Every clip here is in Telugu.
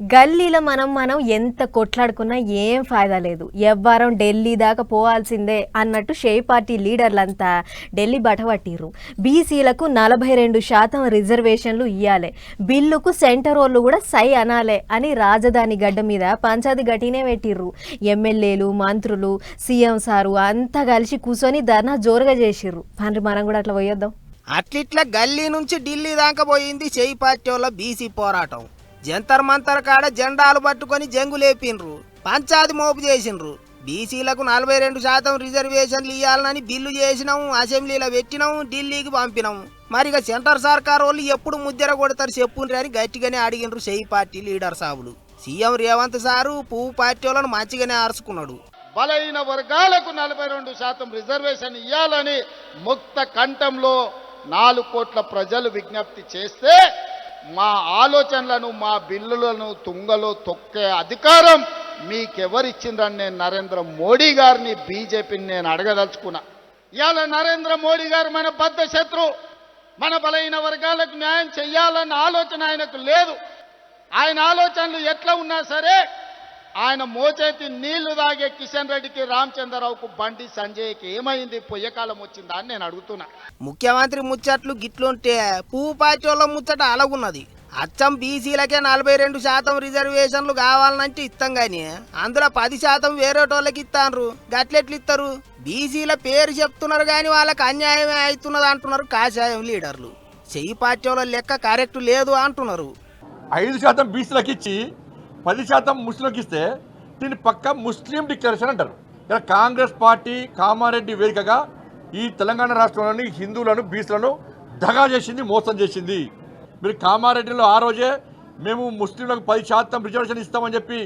గల్లీలో మనం మనం ఎంత కొట్లాడుకున్నా ఏం ఫాయిదా లేదు. ఎవ్వరం ఢిల్లీ దాకా పోవాల్సిందే అన్నట్టు షే పార్టీ లీడర్లంతా ఢిల్లీ బటపట్టిర్రు బీసీలకు నలభై రెండు శాతం రిజర్వేషన్లు ఇయ్యాలి. బిల్లుకు సెంటర్ వాళ్ళు కూడా సై అనాలే అని రాజధాని గడ్డ మీద పంచాది గట్టినే పెట్టిర్రు. ఎమ్మెల్యేలు మంత్రులు సీఎం సారు అంతా కలిసి కూర్చొని ధర్నా జోరుగా చేసిర్రు. పండ్రి మనం కూడా అట్లా పోయొద్దాం. అట్లిట్లా గల్లీ నుంచి ఢిల్లీ దాకా పోయింది చేయి పార్టీ వాళ్ళ బీసీ పోరాటం. జంతర్ మంతర్ కాడ జెండాలు పట్టుకొని జంగు లేపిండ్రు. పంచాది మోపు చేసిండ్రు. బీసీలకు నలభై రెండు శాతం రిజర్వేషన్లు ఇవ్వాలని బిల్లు చేసినాము అసెంబ్లీలో పెట్టినాము ఢిల్లీకి పంపినాము. మరి ఇక సెంటర్ సర్కార్ వాళ్ళు ఎప్పుడు ముద్దెర కొడతారు చెప్పుండ్రు అని గట్టిగానే అడిగిండ్రు సెయి పార్టీ లీడర్ సాబులు. సీఎం రేవంత్ సారు పువ్వు పార్టీ వాళ్ళను మంచిగానే అరుచుకున్నాడు బలైన వర్గాలకు నలభై రెండు శాతం రిజర్వేషన్ ఇవ్వాలని ముక్త కంఠంలో నాలుగు కోట్ల ప్రజలు విజ్ఞప్తి చేస్తే మా ఆలోచనలను మా బిల్లులను తుంగలో తొక్కే అధికారం మీకెవరిచ్చిందని నేను నరేంద్ర మోడీ గారిని బీజేపీని నేను అడగదలుచుకున్నా. ఇవాళ నరేంద్ర మోడీ గారు మన బద్ద శత్రు మన బలైన వర్గాలకు న్యాయం చేయాలన్న ఆలోచన ఆయనకు లేదు. ఆయన ఆలోచనలు ఎట్లా ఉన్నా సరే ఆయన మోచేతి నీళ్ళు తాగే కిషన్ రెడ్డికి రామచంద్రరావుకు బండి సంజయ్కి ఏమైంది? పొయ్యకాలం వచ్చిందా అని నేను అడుగుతున్నా. ముఖ్యమంత్రి ముచ్చట్లు గిట్లుంటే పువ్వు పార్టీ వాళ్ళ ముచ్చట అలాగున్నది అచ్చం బీసీలకే నలభై రెండు శాతం రిజర్వేషన్లు కావాలనంటే ఇస్తాం గాని అందులో పది శాతం వేరేటోళ్ళకి ఇస్తాన్రు గట్లెట్లు ఇస్తారు బీసీల పేరు చెప్తున్నారు కానీ వాళ్ళకి అన్యాయమే అవుతున్నది అంటున్నారు కాషాయం లీడర్లు. చెయ్యి పార్టీ వాళ్ళ లెక్క కరెక్ట్ లేదు అంటున్నారు. ఐదు శాతం బీసీలకు ఇచ్చి పది శాతం ముస్లింకి ఇస్తే దీన్ని పక్క ముస్లిం డిక్లరేషన్ అంటారు. ఇలా కాంగ్రెస్ పార్టీ కామారెడ్డి వేదికగా ఈ తెలంగాణ రాష్ట్రంలోని హిందువులను బీసీలను దగా చేసింది మోసం చేసింది. మీరు కామారెడ్డిలో ఆ రోజే మేము ముస్లింలకు పది శాతం రిజర్వేషన్ ఇస్తామని చెప్పి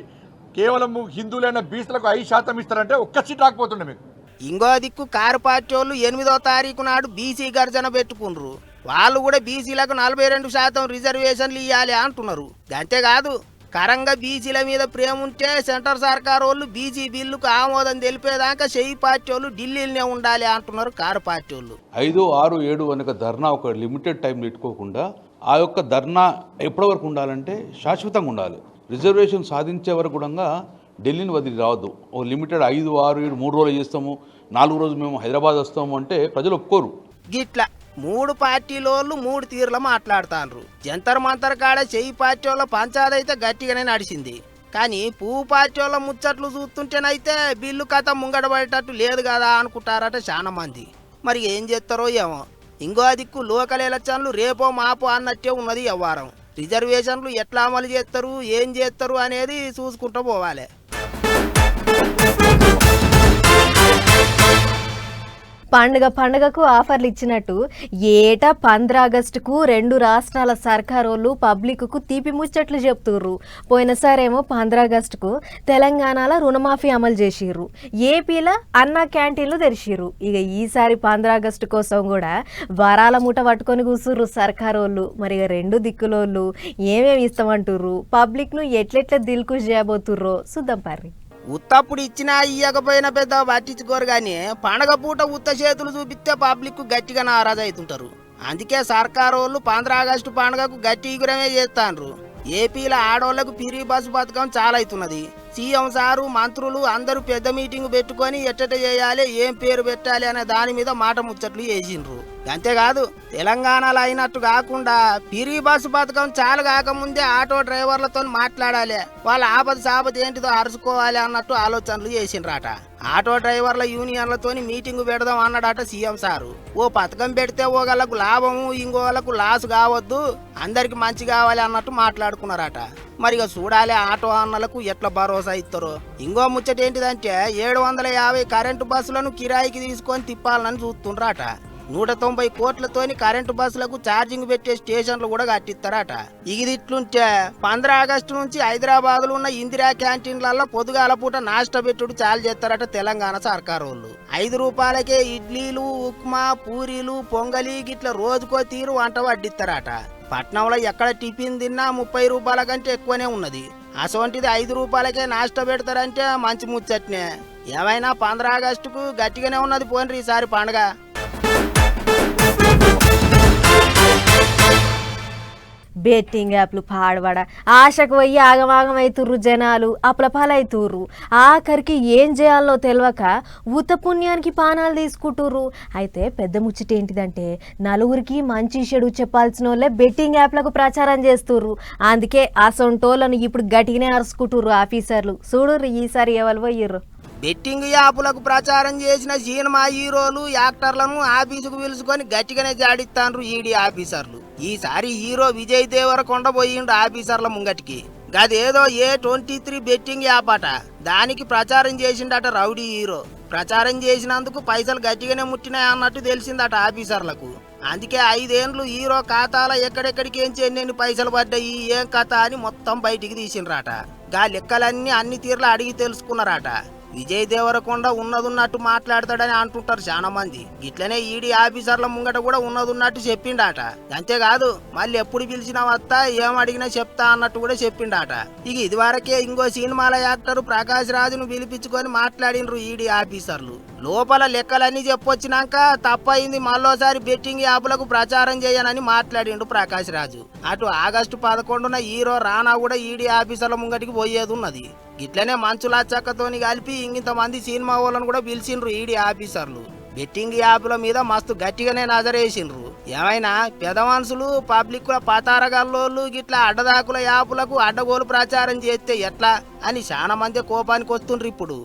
కేవలం హిందువులైన బీసీలకు ఐదు శాతం ఇస్తారంటే ఒక్క సీట్ రాకపోతుండే మీకు. ఇంకో దిక్కు కారు పార్టీ వాళ్ళు ఎనిమిదో తారీఖు నాడు బీసీ గర్జన పెట్టుకుండ్రు. వాళ్ళు కూడా బీసీలకు నలభై రెండు శాతం రిజర్వేషన్లు ఇవ్వాలి అంటున్నారు. అంతేకాదు కరంగా బీసీల మీద ప్రేమ ఉంటే సెంటర్ సర్కార్ వాళ్ళు బీసీ బిల్లుకు ఆమోదం తెలిపేదాకా చెయ్యి పార్టీ వాళ్ళు ఢిల్లీలోనే ఉండాలి అంటున్నారు కారు పార్టీ వాళ్ళు. ఐదు ఆరు ఏడు అనక ధర్నా ఒక లిమిటెడ్ టైం పెట్టుకోకుండా ఆ యొక్క ధర్నా ఎప్పటి వరకు ఉండాలంటే శాశ్వతంగా ఉండాలి. రిజర్వేషన్ సాధించే వరకు కూడా ఢిల్లీని వదిలి రావద్దు. ఓ లిమిటెడ్ ఐదు ఆరు ఏడు మూడు రోజులు చేస్తాము. నాలుగు రోజులు మేము హైదరాబాద్ వస్తాము అంటే ప్రజలు ఒప్పుకోరు. గిట్లా మూడు పార్టీలోళ్ళు మూడు తీరులో మాట్లాడుతాండ్రు జంతర్ మంతర్ కాడ చెయ్యి పార్టీ వాళ్ళ పంచాదైతే గట్టిగానే నడిచింది. కానీ పువ్వు పార్టీ వాళ్ళ ముచ్చట్లు చూస్తుంటేనైతే బిల్లు కథ ముంగడబడేటట్టు లేదు కదా అనుకుంటారట చాలా మంది మరి ఏం చేస్తారో ఏమో. ఇంకో దిక్కు లోకల్ ఎలక్షన్లు రేపో మాపో అన్నట్టే ఉన్నది వ్యవహారం. రిజర్వేషన్లు ఎట్లా అమలు చేస్తారు ఏం చేస్తారు అనేది చూసుకుంటూ పోవాలి. పండుగ పండుగకు ఆఫర్లు ఇచ్చినట్టు ఏటా పంద్ర ఆగస్టుకు రెండు రాష్ట్రాల సర్కారోళ్ళు పబ్లిక్కు తీపి ముచ్చట్లు చెప్తుర్రు. పోయినసారేమో పంద్ర ఆగస్టుకు తెలంగాణలో రుణమాఫీ అమలు చేసిర్రు. ఏపీలో అన్న క్యాంటీన్లు తెరిచిర్రు. ఇక ఈసారి పంద్ర ఆగస్టు కోసం కూడా వరాల మూట పట్టుకొని కూసుర్రు సర్కారోళ్ళు. మరి ఇక రెండు దిక్కులోళ్ళు ఏమేమి ఇస్తామంటుర్రు? పబ్లిక్ను ఎట్లెట్ల దిల్కు చేయబోతుర్రో? చూద్దాం పర్రి ఉత్తప్పుడు ఇచ్చినా ఇయ్యకపోయినా పెద్ద పట్టించుకోరు కానీ పండగ పూట ఉత్త చేతులు చూపిస్తే పబ్లిక్ గట్టిగా నారాజు అవుతుంటారు. అందుకే సర్కారు వాళ్ళు పంద్ర ఆగస్టు పండుగకు గట్టి ఎగురమే చేస్తాండ్రు. ఏపీలో ఆడవాళ్ళకు పిరి బస్సు పథకం చాలా అవుతున్నది. సీఎం సారు మంత్రులు అందరూ పెద్ద మీటింగ్ పెట్టుకొని ఎట్టట చేయాలి ఏం పేరు పెట్టాలి అనే దాని మీద మాట ముచ్చట్లు చేసిండ్రు. అంతేకాదు తెలంగాణలో అయినట్టు కాకుండా పిరి బస్సు పథకం చాలు కాకముందే ఆటో డ్రైవర్లతో మాట్లాడాలి. వాళ్ళ ఆపద సాపద ఏంటిదో అరుచుకోవాలి అన్నట్టు ఆలోచనలు చేసిండ్రట. ఆటో డ్రైవర్ల యూనియన్లతోని మీటింగ్ పెడదాం అన్నాడట సీఎం సారు. ఓ పథకం పెడితే ఓగళ్ళకు లాభము ఇంకోళ్ళకు లాస్ కావద్దు అందరికి మంచి కావాలి అన్నట్టు మాట్లాడుకున్నారట. మరి ఇక చూడాలి ఆటో అన్నలకు ఎట్లా భరోసా ఇస్తారో ఇంకో ముచ్చట ఏంటిదంటే ఏడు వందల యాభై కరెంటు బస్సులను కిరాయికి తీసుకొని తిప్పాలని చూస్తుండ్రట. నూట తొంభై కోట్లతోని కరెంటు బస్సులకు ఛార్జింగ్ పెట్టే స్టేషన్లు కూడా కట్టిస్తారట. ఇది ఇట్లుంటే పంద్ర ఆగస్టు నుంచి హైదరాబాద్లో ఉన్న ఇందిరా క్యాంటీన్లలో పొదుగాల పూట నాష్ట పెట్టుడు చాలు చేస్తారట తెలంగాణ సర్కారు వాళ్ళు ఐదు రూపాయలకే ఇడ్లీలు ఉప్మా పూరీలు పొంగలి గిట్ల రోజుకో తీరు వంట వడ్డిస్తారట. పట్నంలో ఎక్కడ టిఫిన్ తిన్నా ముప్పై రూపాయల కంటే ఎక్కువనే ఉన్నది. అసొంటిది ఐదు రూపాయలకే నాష్ట పెడతారంటే మంచి ముచ్చట్నే. ఏమైనా పంద్ర ఆగస్టుకు గట్టిగానే ఉన్నది పోన్రి ఈసారి పండగ. బెట్టింగ్ యాప్లు పాడబడ ఆశకు పోయి ఆగమాగం అవుతుర్రు జనాలు అప్లపాలవుతుర్రు ఆఖరికి ఏం చేయాలో తెలియక ఉత పుణ్యానికి పానాలు తీసుకుంటుర్రు. అయితే పెద్ద ముచ్చట ఏంటిదంటే నలుగురికి మంచి చెడు చెప్పాల్సిన వాళ్ళే బెట్టింగ్ యాప్లకు ప్రచారం చేస్తుర్రు. అందుకే అసొంటోళ్ళను ఇప్పుడు గట్టిగానే అరుచుకుంటుర్రు ఆఫీసర్లు. చూడుర్రు ఈసారి ఎవరు పోయిర్రు? బెట్టింగ్ యాపులకు ప్రచారం చేసిన సినిమా హీరోలు యాక్టర్లను ఆఫీసుకు పిలుచుకొని గట్టిగానే జాడిస్తాండ్రు ఈడీ ఆఫీసర్లు. ఈసారి హీరో విజయ్ దేవరకొండ పోయిండు ఆఫీసర్ల ముంగటికి. గదేదో A twenty three betting app అట దానికి ప్రచారం చేసిండట రౌడీ హీరో. ప్రచారం చేసినందుకు పైసలు గట్టిగానే ముట్టినాయి అన్నట్టు తెలిసిందట ఆఫీసర్లకు. అందుకే ఐదేండ్లు హీరో ఖాతాలో ఎక్కడెక్కడికి ఏం ఎన్ని పైసలు పడ్డాయి ఏం కథ అని మొత్తం బయటికి తీసిండ్రట. గా లెక్కలన్నీ అన్ని తీర్లు అడిగి తెలుసుకున్నారట. విజయ్ దేవరకొండ ఉన్నదున్నట్టు మాట్లాడతాడని అంటుంటారు చాలా మంది ఇట్లనే ఈడీ ఆఫీసర్ల ముంగట కూడా ఉన్నదున్నట్టు చెప్పిండట. అంతేకాదు మళ్ళీ ఎప్పుడు పిలిచినా వస్తా ఏం అడిగినా చెప్తా అన్నట్టు కూడా చెప్పిండట. ఇక ఇదివరకే ఇంకో సినిమాల యాక్టర్ ప్రకాష్ రాజును పిలిపించుకొని మాట్లాడినరు ఈడీ ఆఫీసర్లు. లోపల లెక్కలన్నీ చెప్పొచ్చినాక తప్పయింది మళ్ళోసారి బెట్టింగ్ యాప్లకు ప్రచారం చేయనని మాట్లాడిండు ప్రకాష్ రాజు. అటు ఆగస్టు పదకొండున హీరో రానా కూడా ఈడీ ఆఫీసర్ల ముంగటికి పోయేది ఉన్నది ఇట్లనే మంచులా చక్కతోని కలిపి ఇంకింతమంది సినిమా వాళ్ళను కూడా పిలిచిండ్రు ఈడీ ఆఫీసర్లు. బెట్టింగ్ యాప్ల మీద మస్తు గట్టిగానే నజరేసిండ్రు. ఏమైనా పెద్ద మనుషులు పబ్లిక్ పతారగల్లోళ్ళు గిట్లా అడ్డదాకుల యాపులకు అడ్డగోలు ప్రచారం చేస్తే ఎట్లా అని చాలా మంది కోపానికి వస్తుండ్రు ఇప్పుడు.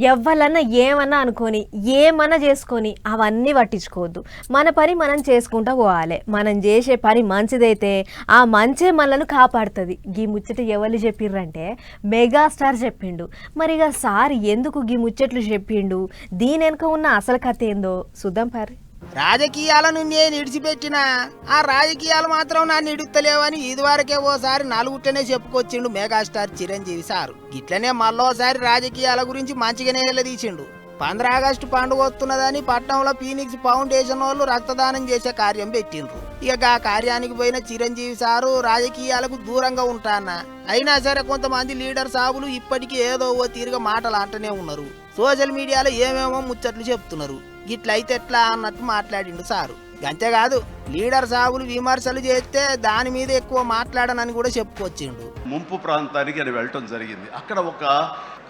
ఎవ్వలన్నా ఏమన్నా అనుకొని ఏమన్నా చేసుకొని అవన్నీ పట్టించుకోవద్దు. మన పని మనం చేసుకుంటా పోవాలి. మనం చేసే పని మంచిదైతే ఆ మంచే మనల్ని కాపాడుతుంది. గీ ముచ్చట ఎవరు చెప్పిర్రంటే మెగాస్టార్ చెప్పిండు. మరి ఇక సార్ ఎందుకు గీ ముచ్చట్లు చెప్పిండు? దీని వెనుక ఉన్న అసలు కథ ఏందో చూద్దాం పారి. రాజకీయాలను నేను ఇడిచిపెట్టినా ఆ రాజకీయాలు మాత్రం నన్ను ఇడుస్తలేవని ఇదివరకే ఓసారి నలుగుట్లనే చెప్పుకొచ్చిండు మెగాస్టార్ చిరంజీవి సారు. ఇట్లనే మళ్ళోసారి రాజకీయాల గురించి మంచిగానే తీసిండు పంద్ర ఆగస్టు పండుగ వస్తున్నదని పట్టణంలో ఫీనిక్స్ ఫౌండేషన్ వాళ్ళు రక్తదానం చేసే కార్యం పెట్టిండ్రు. ఇక ఆ కార్యానికి పోయిన చిరంజీవి సారు రాజకీయాలకు దూరంగా ఉంటానా? అయినా సరే కొంతమంది లీడర్ సాబులు ఇప్పటికీ ఏదో ఓ తీరుగా మాటలు అంటూనే ఉన్నారు. సోషల్ మీడియాలో ఏమేమో ముచ్చట్లు చెప్తున్నారు. ఇట్లయితే ఎట్లా అన్నట్టు మాట్లాడిండు సారు. అంతేకాదు లీడర్ సాగులు విమర్శలు చేస్తే దాని మీద ఎక్కువ మాట్లాడనని కూడా చెప్పుకొచ్చిండు. ముంపు ప్రాంతానికి అని వెళ్ళటం జరిగింది. అక్కడ ఒక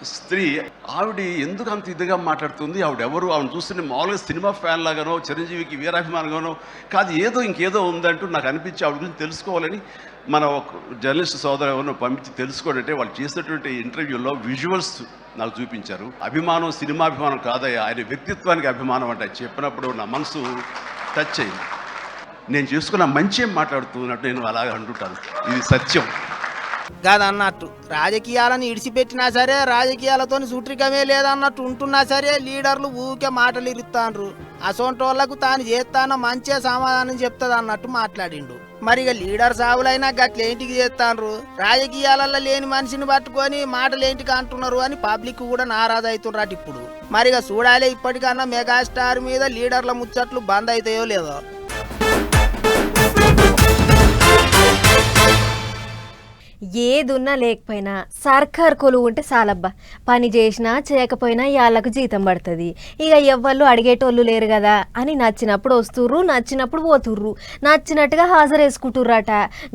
స్త్రీ ఆవిడ ఎందుకు అంత ఇదిగా మాట్లాడుతుంది? ఆవిడ ఎవరు ఆవిడ చూస్తుంటే మామూలుగా సినిమా ఫ్యాన్ లాగానో చిరంజీవికి వీరాభిమానంగానో కాదు ఏదో ఇంకేదో ఉందంటూ నాకు అనిపించి ఆవిడ గురించి తెలుసుకోవాలని మన ఒక జర్నలిస్ట్ సోదరు ఎవరిని పంపించి తెలుసుకోవాలంటే వాళ్ళు చేసినటువంటి ఇంటర్వ్యూలో విజువల్స్ నాకు చూపించారు. అభిమానం సినిమా అభిమానం కాదయ్యా. ఆయన వ్యక్తిత్వానికి అభిమానం అంటే చెప్పినప్పుడు నా మనసు టచ్ అయింది నేను చేసుకున్న మంచి మాట్లాడుతున్నట్టు నేను అలాగే అంటుంటాను. ఇది సత్యం. కాదన్నట్టు. రాజకీయాలను ఇడిచిపెట్టినా సరే రాజకీయాలతో సూట్రికమే లేదన్నట్టు ఉంటున్నా సరే లీడర్లు ఊకే మాటలు ఇరుస్తాండ్రు అసొంటోళ్ళకు తాను చేస్తాన మంచిగా సమాధానం చెప్తుంది అన్నట్టు మాట్లాడిండు. మరి ఇక లీడర్ సాగులైనా గట్లేంటికి చేస్తాండ్రు రాజకీయాలలో లేని మనిషిని పట్టుకొని మాటలేంటికి అంటున్నారు అని పబ్లిక్ కూడా నారాజు అవుతున్నారు ఇప్పుడు. మరి ఇక చూడాలి ఇప్పటికన్నా మెగాస్టార్ మీద లీడర్ల ముచ్చట్లు బంద్ అవుతాయో లేదో. ఏదున్నా లేకపోయినా సర్కార్ కొలువు ఉంటే చాలబ్బా. పని చేసినా చేయకపోయినా వాళ్ళకు జీతం పడుతుంది. ఇక ఎవ్వళ్ళు అడిగేటోళ్ళు లేరు కదా అని నచ్చినప్పుడు వస్తుర్రు నచ్చినప్పుడు పోతుర్రు. నచ్చినట్టుగా హాజరు వేసుకుంటుర్రట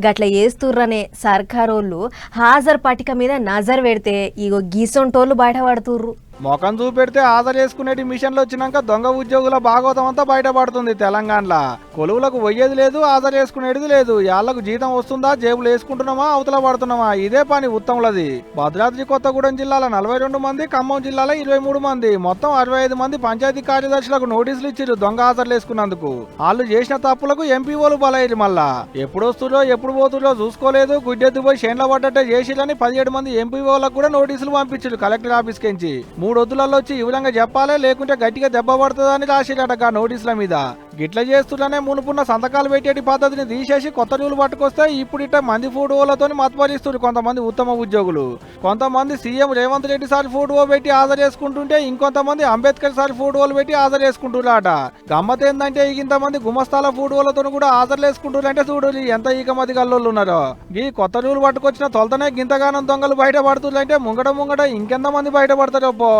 గట్ల వేస్తుర్రనే సర్కారోళ్ళు హాజరు పట్టిక మీద నజర్ పెడితే ఇగో గీసొంటోళ్ళు బయటపడుతుర్రు. మొఖం చూపెడితే ఆధార్ చేసుకునేటి మిషన్లు వచ్చినాక దొంగ ఉద్యోగుల భాగవతం అంతా బయటపడుతుంది తెలంగాణలో. కొలువులకు పోయేది లేదు ఆధార్ చేసుకునేది లేదు. యాళ్ళకు జీతం వస్తుందా జేబులు వేసుకుంటున్నామా అవతల పడుతున్నామా? ఇదే పని ఉత్తములది. భద్రాద్రి కొత్తగూడెం జిల్లాలో నలభై రెండు మంది ఖమ్మం జిల్లాలో ఇరవై మూడు మంది. మొత్తం అరవై ఐదు మంది పంచాయతీ కార్యదర్శులకు నోటీసులు ఇచ్చిరు దొంగ ఆధార్లు వేసుకున్నందుకు. వాళ్ళు చేసిన తప్పులకు ఎంపీఓలు బలయ్యారు మళ్ళా. ఎప్పుడు వస్తురో ఎప్పుడు పోతురో చూసుకోలేదు. గుడ్డెత్తుపోయి పోయి పడ్డట్టే చేసిరని పదిహేడు మంది ఎంపీఓలకు కూడా నోటీసులు పంపించారు కలెక్టర్ ఆఫీస్ కించి మూడు వద్దులలో వచ్చి ఈ విధంగా చెప్పాలి? లేకుంటే గట్టిగా దెబ్బ పడుతుందని రాసిరట నోటీసుల మీద. గిట్ల చేస్తున్ననే మునుపున్న సంతకాలు పెట్టేటి పద్ధతిని తీసేసి కొత్త రూలు పట్టుకొస్తే ఇప్పుడు ఇట్ట మంది ఫోటోలతో మతపరిస్తున్నారు కొంతమంది ఉత్తమ ఉద్యోగులు. కొంతమంది CM Revanth Reddy sir photo పెట్టి ఆధార్ చేసుకుంటుంటే ఇంకొంతమంది అంబేద్కర్ సార్ ఫోటోలు పెట్టి ఆధార్ చేసుకుంటున్నారట గమ్మత్ ఏంటంటే ఇంతమంది గుమస్తాల ఫోటోలతో కూడా ఆధార్లు వేసుకుంటున్నారంటే చూడు ఎంత ఈకమతి గల్లోళ్ళు ఉన్నారో ఈ కొత్త రూలు పట్టుకొచ్చిన తొలతనే గింతగానం దొంగలు బయటపడుతుందంటే ముంగట ముంగట ఇంకెంతమంది బయటపడతారో పో.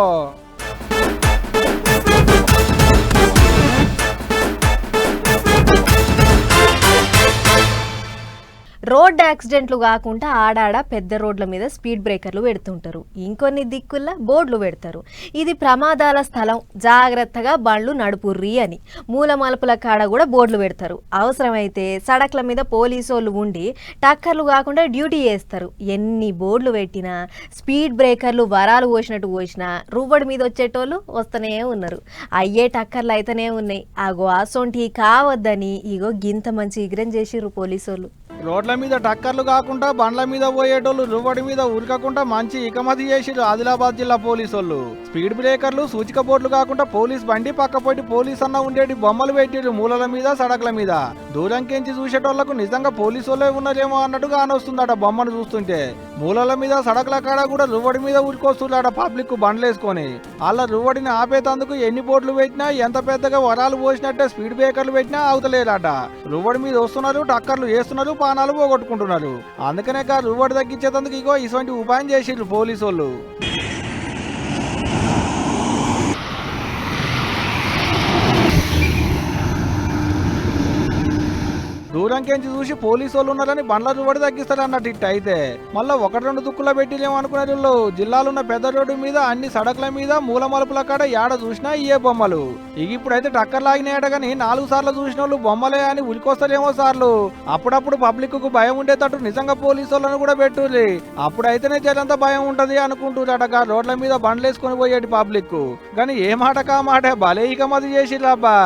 Thank you. రోడ్ యాక్సిడెంట్లు కాకుండా ఆడాడ పెద్ద రోడ్ల మీద స్పీడ్ బ్రేకర్లు పెడుతుంటారు. ఇంకొన్ని దిక్కుల్లో బోర్డులు పెడతారు. ఇది ప్రమాదాల స్థలం. జాగ్రత్తగా బండ్లు నడుపుర్రి అని. మూల మలుపుల కాడ కూడా బోర్డులు పెడతారు. అవసరమైతే సడక్ల మీద పోలీసోళ్ళు ఉండి టక్కర్లు కాకుండా డ్యూటీ చేస్తారు. ఎన్ని బోర్డులు పెట్టినా స్పీడ్ బ్రేకర్లు వరాలు పోసినట్టు పోసినా రువ్వడి మీద వచ్చేటోళ్ళు వస్తూనే ఉన్నారు. అయ్యే టక్కర్లు అయితేనే ఉన్నాయి. ఆగో అసొంటి కావద్దని ఇగో గింత మంచి ఇగ్రం చేసిర్రు పోలీసోళ్ళు. రోడ్ల మీద టక్కర్లు కాకుండా బండ్ల మీద పోయేటోళ్ళు రువ్వడి మీద ఉరకకుండా మంచి ఇకమతి చేసిరు ఆదిలాబాద్ జిల్లా పోలీసోళ్ళు. స్పీడ్ బ్రేకర్లు సూచిక బోర్డులు కాకుండా పోలీస్ బండి పక్కపోటి పోలీస్ అన్న ఉండేటి బొమ్మలు పెట్టిరు మూలల మీద సడకల మీద. దూరం దూరంకెంచి చూసేటోళ్ళకు నిజంగా పోలీసోళ్ళే ఉన్నారేమో అన్నట్టుగా అనొస్తుందట బొమ్మను చూస్తుంటే. మూలల మీద సడకల కాడ కూడా రువ్వడి మీద ఉరికొస్తుందట పబ్లిక్ బండ్లేసుకొని అలా రువ్వడిని ఆపేతందుకు ఎన్ని బోర్డులు పెట్టినా ఎంత పెద్దగా వరాలు పోసినట్టే స్పీడ్ బ్రేకర్లు పెట్టినా అవుతలేరట రువ్వడి మీద వస్తున్నారు టక్కర్లు వేస్తున్నారు పానాలు పోగొట్టుకుంటున్నారు. అందుకనే కా రువ్వడి తగ్గించేందుకు ఇగో ఇటువంటి ఉపాయం చేసిర్రు పోలీసు వాళ్ళు దూరంకెంచి చూసి పోలీసు వాళ్ళు ఉన్నారని బండ్ల రువడి తగ్గిస్తారు అన్నట్టు అయితే. మళ్ళీ ఒకటి రెండు దుక్కుల పెట్టిలేము అనుకున్నారు వీళ్ళు. జిల్లాలో ఉన్న పెద్ద రోడ్డు మీద అన్ని సడకుల మీద మూల మలుపుల కాడ యాడ చూసినా ఇయే బొమ్మలు. ఇక ఇప్పుడైతే టక్కర్ లాగినాయట కానీ నాలుగు సార్లు చూసిన వాళ్ళు బొమ్మలే అని ఉలికొస్తారేమో సార్లు. అప్పుడప్పుడు పబ్లిక్కు భయం ఉండేటట్టు నిజంగా పోలీసు వాళ్ళని కూడా పెట్టుర్రి. అప్పుడైతేనే జరంతా భయం ఉంటది అనుకుంటున్నారట రోడ్ల మీద బండ్లేసుకొని పోయేటి పబ్లిక్ కానీ ఏ మాట కా మాట భలే ఇక మది చేసిర్రాబ్బా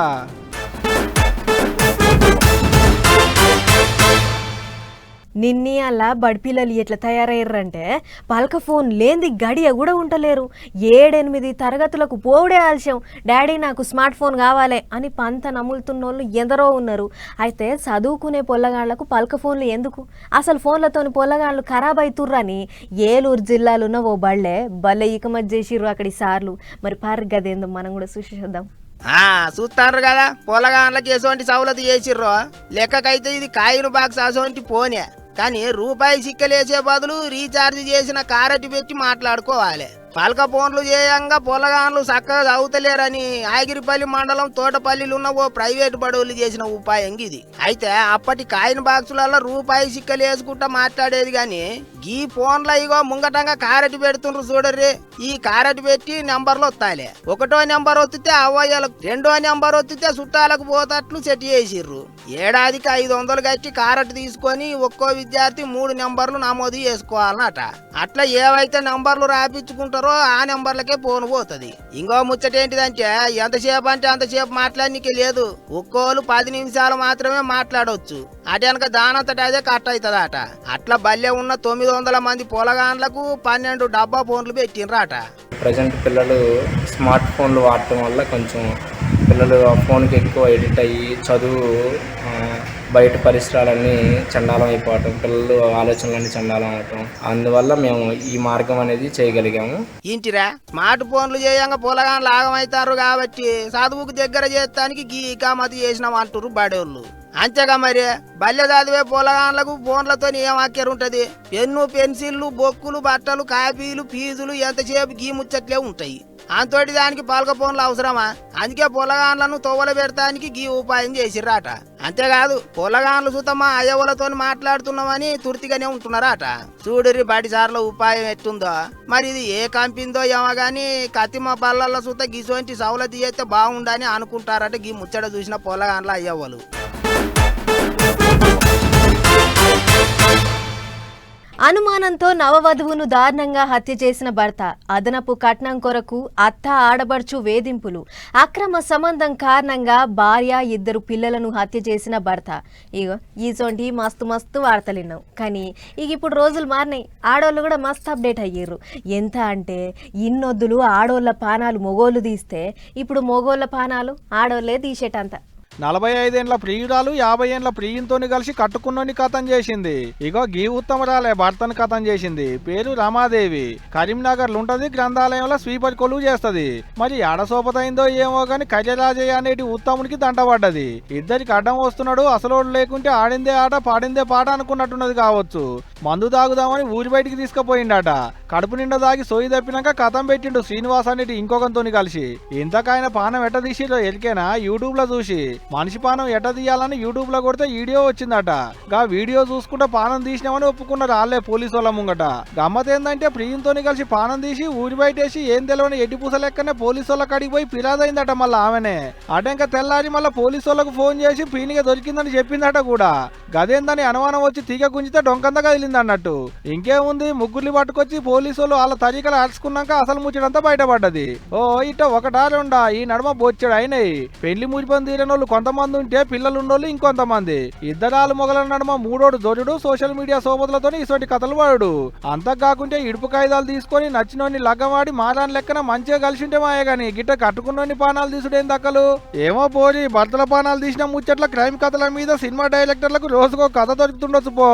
నిన్ని అలా బడిపిల్లలు ఎట్లా తయారయ్యారంటే పలక ఫోన్ లేనిది గడియ కూడా ఉండలేరు. ఏడెనిమిది తరగతులకు పోవడే ఆలస్యం. డాడీ నాకు స్మార్ట్ ఫోన్ కావాలి అని పంత నములుతున్న వాళ్ళు ఎందరో ఉన్నారు. అయితే చదువుకునే పొల్లగాళ్ళకు పలక ఫోన్లు ఎందుకు? అసలు ఫోన్లతోని పొల్లగాళ్ళు ఖరాబ్ అవుతుర్రని ఏలూరు జిల్లాలో ఉన్న ఓ బళ్ళే భలే ఇకమత్ చేసిర్రు అక్కడి సార్లు. మరి పార్క్ గదేందో మనం కూడా చూసేద్దాం. చూస్తారు కదా. పొలగాన్లకి ఎటువంటి సవలతు చేసిర్రో. లెక్కకైతే ఇది కాయిన్ బాక్స్ అసోంటి పోనే. కానీ రూపాయి సిక్కలేసే బదులు రీఛార్జ్ చేసిన కారటి పెట్టి మాట్లాడుకోవాలి. పలక ఫోన్లు చేయంగా పొలగాన్లు చక్కగా చదువుతలేరని ఆగిరిపల్లి మండలం తోటపల్లిలో ఉన్న ఓ ప్రైవేటు బడవులు చేసిన ఉపాయం ఇది. అయితే అప్పటి కాయిన్ బాక్సులలో రూపాయి సిక్కలు వేసుకుంటా మాట్లాడేది గాని ఈ ఫోన్లో ఇగో ముంగటంగా కారటి పెడుతుండ్రు చూడర్రి. ఈ కారటి పెట్టి నెంబర్లు వస్తాలే ఒకటో నెంబర్ వత్తితే అవ్వయ్యలకు రెండో నెంబర్ వత్తితే చుట్టాలకు పోతట్లు సెట్ చేసిర్రు. ఏడాదికి ఐదు వందలు కట్టి కారట్ తీసుకొని ఒక్కో విద్యార్థి మూడు నెంబర్లు నమోదు చేసుకోవాలన్నట. అట్లా ఏవైతే నెంబర్లు రాపించుకుంటారో ఆ నెంబర్లకే ఫోన్ పోతుంది. ఇంకో ముచ్చట ఏంటిదంటే ఎంతసేపు అంటే అంతసేపు మాట్లాడనీకి లేదు. ఒక్కోలు పది నిమిషాలు మాత్రమే మాట్లాడవచ్చు అటెనక దానంతట అదే కట్ అవుతుందట అట్లా బల్లె ఉన్న తొమ్మిది వందల మంది పొలగాన్లకు పన్నెండు డబ్బా ఫోన్లు పెట్టినరాట ప్రజెంట్ పిల్లలు స్మార్ట్ ఫోన్లు వాడటం వల్ల కొంచెం పిల్లలు ఫోన్కి ఎక్కువ ఎడిట్ అయ్యి చదువు బయట పరిసరాలన్నీ చండాలం అయిపోవటం పిల్లలు ఆలోచనలన్నీ చండాలం అవటం. అందువల్ల మేము ఈ మార్గం అనేది చేయగలిగాము. ఇంటిరా స్మార్ట్ ఫోన్లు చేయంగా పొలగాన్లు లాగమవుతారు కాబట్టి చదువుకు దగ్గర చేస్తానికి గీ కామతి చేసినాం అంటారు బడేళ్ళు. అంతేగా మరి? బల్లె చదివే పొలగాన్లకు ఫోన్లతో ఏం అక్కర ఉంటది. పెన్ను పెన్సిళ్ళు బొక్కులు బట్టలు కాపీలు ఫీజులు ఎంతసేపు గీ ముచ్చట్లే ఉంటాయి. అంతోటి దానికి పలక ఫోన్లు అవసరమా? అందుకే పొలగాన్లను తోవల పెడతానికి గీ ఉపాయం చేసిర్రాట. అంతేకాదు పొలగాన్లు సుతమా అయ్యవులతో మాట్లాడుతున్నామని తుర్తిగానే ఉంటున్నారట. చూడురి బడిసార్ల ఉపాయం ఎట్టుందో. మరి ఇది ఏ కంపిందో ఏమో గాని కత్తిమ బల్లల సుత గిసోంటి సౌలతి చేస్తే బాగుండని అనుకుంటారట గీ ముచ్చట చూసిన పొలగాన్ల అయ్యవలు. అనుమానంతో నవవధువును దారుణంగా హత్య చేసిన భర్త. అదనపు కట్నం కొరకు అత్త ఆడబడుచు వేధింపులు. అక్రమ సంబంధం కారణంగా భార్య ఇద్దరు పిల్లలను హత్య చేసిన భర్త. ఇగో ఈసోంటి మస్తు మస్తు వార్తలు విన్నాం కానీ ఇక ఇప్పుడు రోజులు మారినాయి. ఆడోళ్ళు కూడా మస్తు అప్డేట్ అయ్యారు ఎంత అంటే ఇన్నొద్దులు ఆడోళ్ళ పానాలు మొగోళ్ళు తీస్తే ఇప్పుడు మొగోళ్ళ పానాలు ఆడోళ్ళే తీసేటంత. నలభై ఐదేండ్ల ప్రియురాలు యాభై ఏండ్ల ప్రియునితోని కలిసి కట్టుకున్నోని కథం చేసింది. ఇగో గీ ఉత్తమరాలే భర్తను కథం చేసింది. పేరు రమాదేవి. కరీంనగర్ ఉంటది గ్రంథాలయంలో స్వీపర్ కొలువు చేస్తది. మరి ఆడసోపతైందో ఏమో గాని కజరాజయ్య అనేటి ఉత్తమునికి దంటపడ్డది ఇద్దరికి అడ్డం వస్తున్నాడు అసలోడు లేకుంటే ఆడిందే ఆట పాడిందే పాట అనుకున్నట్టున్నది కావచ్చు. మందు తాగుదామని ఊరి బయటికి తీసుకుపోయిండట. కడుపు నిండా దాగి సోయి తప్పినాక కథం పెట్టిండు శ్రీనివాస్ అనేటి ఇంకొకరితోని కలిసి. ఇంతకాయన పానం ఎట్ట తీసిరో ఎరికేనా యూట్యూబ్లో చూసి. మనిషి పానం ఎట్ట తీయాలని యూట్యూబ్లో కొడితే వీడియో వచ్చిందట. గా వీడియో చూసుకుంటే పానం తీసినామని ఒప్పుకున్నారు వాళ్ళే పోలీసు వాళ్ళ ముంగట. గమ్మత్ ఏందంటే ప్రియంతోని కలిసి పానం తీసి ఊరి బయటేసి ఏం తెలియని ఎడ్డి పూస లెక్కనే పోలీసు వాళ్ళ కాడికి పోయి ఫిర్యాదైందట మళ్ళీ ఆమెనే. అటెంక తెల్లారి మళ్ళీ పోలీసు వాళ్ళకు ఫోన్ చేసి పీనిగా దొరికిందని చెప్పిందట కూడా. గదేందని అనుమానం వచ్చి తీగ గుంజితే డొంకంత కదిలింది అన్నట్టు ఇంకేముంది ముగ్గురిని పట్టుకొచ్చి పోలీసు వాళ్ళు వాళ్ళ తరీకలు అడుచుకున్నాక అసలు ముచ్చడంతా బయటపడ్డది. ఓ ఇట ఒకటా రెండా ఈ నడుమ బొచ్చాడు అయినాయి పెళ్ళి మురిపని తీరని వాళ్ళు కొంతమంది ఉంటే పిల్లలు ఉన్నోళ్ళు ఇంకొంతమంది. ఇద్దరాలు మొగల నడుమ మూడోడు దొరుడు సోషల్ మీడియా సోబతులతో ఇటువంటి కథలు వాడు అంతా కాకుంటే ఇడుపు కాయిదాలు తీసుకొని నచ్చినోని లగ్గమాడి మారాని లెక్కన మంచిగా కలిసి ఉంటే మాయే గాని గిట్ట కట్టుకున్నోని పానాలు తీసుడేం దక్కలు ఏమో పోరి భర్తల పానాలు తీసిన ముచ్చట్ల క్రైమ్ కథల మీద సినిమా డైరెక్టర్లకు రోజుకో కథ దొరుకుతుండొచ్చు పో.